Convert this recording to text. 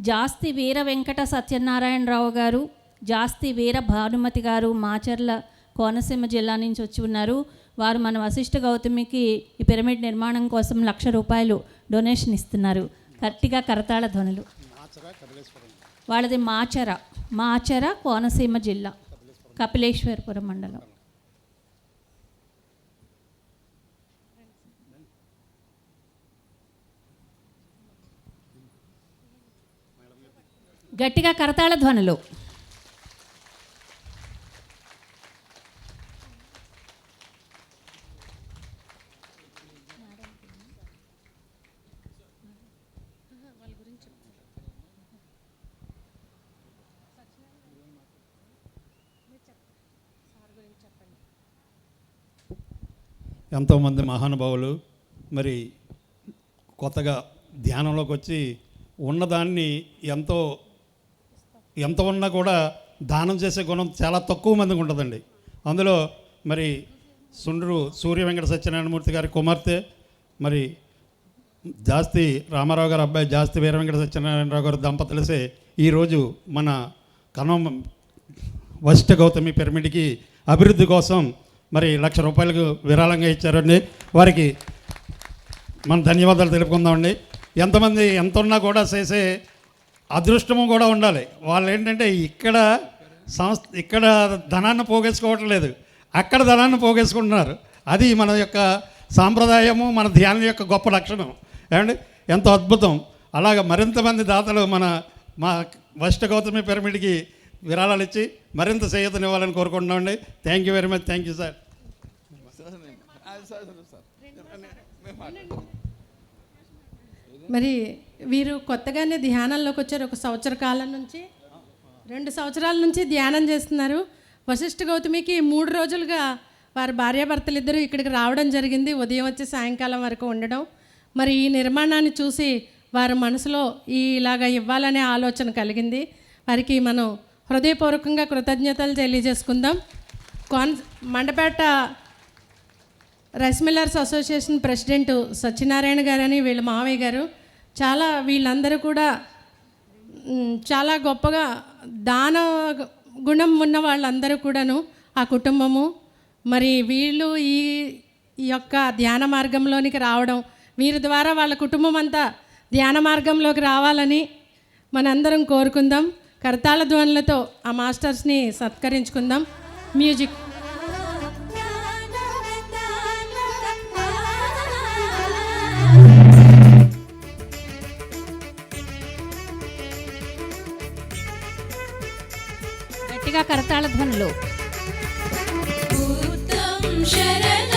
జాస్తి వీర వెంకట సత్యనారాయణరావు గారు జాస్తి వీర భానుమతి గారు మాచర్ల కోనసీమ జిల్లా నుంచి వచ్చి ఉన్నారు. వారు మన వశిష్ఠ గౌతమికి ఈ పిరమిడ్ నిర్మాణం కోసం లక్ష రూపాయలు డొనేషన్ ఇస్తున్నారు. కరెక్ట్గా కరతాళ ధ్వనులు. వాళ్ళది మాచర మాచర కోనసీమ జిల్లా కపిలేశ్వరపురం మండలం. గట్టిగా కరతాళ ధ్వనులు. ఎంతోమంది మహానుభావులు మరి కొత్తగా ధ్యానంలోకి వచ్చి ఉన్నదాన్ని ఎంతో ఎంత ఉన్నా కూడా దానం చేసే గుణం చాలా తక్కువ మందికి ఉంటుందండి. అందులో మరి సుండ్రు సూర్య వెంకట సత్యనారాయణమూర్తి గారి కుమార్తె మరి జాస్తి రామారావు గారి అబ్బాయి జాస్తి వీర వెంకట సత్యనారాయణరావు గారు దంపతులసే ఈరోజు మన కనం వశిష్ఠ గౌతమి పిరమిడ్కి అభివృద్ధి కోసం మరి లక్ష రూపాయలకు విరాళంగా ఇచ్చారండి. వారికి మనం ధన్యవాదాలు తెలుపుకుందామండి. ఎంతమంది ఎంత ఉన్నా కూడా చేసే అదృష్టము కూడా ఉండాలి. వాళ్ళు ఏంటంటే ఇక్కడ సంస్థ ఇక్కడ ధనాన్ని పోగేసుకోవటం లేదు. అక్కడ ధనాన్ని పోగేసుకుంటున్నారు. అది మన యొక్క సాంప్రదాయము మన ధ్యానం యొక్క గొప్ప లక్షణం. ఏమండి? ఎంతో అద్భుతం. అలాగ మరింత మంది దాతలు మన మా వశిష్ఠ గౌతమి పిరమిడ్కి విరాళాలు ఇచ్చి మరింత చేయూతనివ్వాలని కోరుకుంటున్నామండి. Thank you very much thank you sir మరి వీరు కొత్తగానే ధ్యానంలోకి వచ్చారు. ఒక సంవత్సర కాలం నుంచి రెండు సంవత్సరాల నుంచి ధ్యానం చేస్తున్నారు. వశిష్ఠ గౌతమికి మూడు రోజులుగా వారి భార్యాభర్తలు ఇద్దరు ఇక్కడికి రావడం జరిగింది. ఉదయం వచ్చి సాయంకాలం వరకు ఉండడం. మరి ఈ నిర్మాణాన్ని చూసి వారి మనసులో ఈ ఇలాగా ఇవ్వాలనే ఆలోచన కలిగింది. వారికి మనం హృదయపూర్వకంగా కృతజ్ఞతలు తెలియజేసుకుందాం. కాన్ Mandapeta rice millers association president Satyanarayana గారని వీళ్ళ మావయ్య గారు చాలా వీళ్ళందరూ కూడా చాలా గొప్పగా దాన గుణం ఉన్న వాళ్ళందరూ కూడాను ఆ కుటుంబము. మరి వీళ్ళు ఈ ఈ యొక్క ధ్యాన మార్గంలోనికి రావడం వీరి ద్వారా వాళ్ళ కుటుంబం అంతా ధ్యాన మార్గంలోకి రావాలని మనందరం కోరుకుందాం. కరతాళ ధ్వనులతో ఆ మాస్టర్స్ని సత్కరించుకుందాం. మ్యూజిక్. తాళధ్వనులు. శరణ